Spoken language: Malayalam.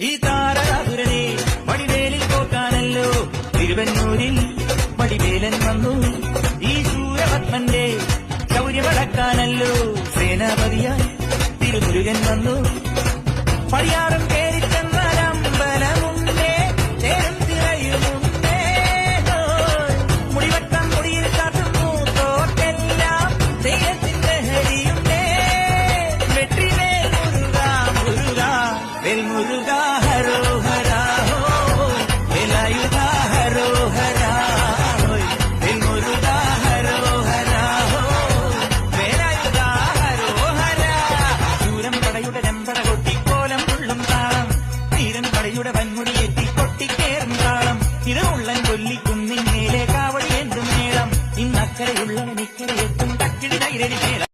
ഈ താരകാസുരനെ മടിവേലിൽ പോക്കാനല്ലോ. തിരുവന്നൂരിൽ മടിവേലൻ വന്നു. ഈ സൂര്യപത്മന്റെ ശൗര്യമടക്കാനല്ലോ സേനാപതിയായി തിരുമുരുകൻ വന്നു. പടിയാറും കൊട്ടിക്കോലം തുള്ളും താളം. തീരൻ പടയുടെ വൻമുടിയെത്തി കൊട്ടിക്കേറും താളം. ഇടമുള്ളൻ കൊല്ലിക്കുന്നിൻ മേലെ കാവടി എന്തും മേളം. ഇന്നക്കരയുള്ളവൻ ഇക്കരയെത്തും തക്കിടി നൈരടി മേളം.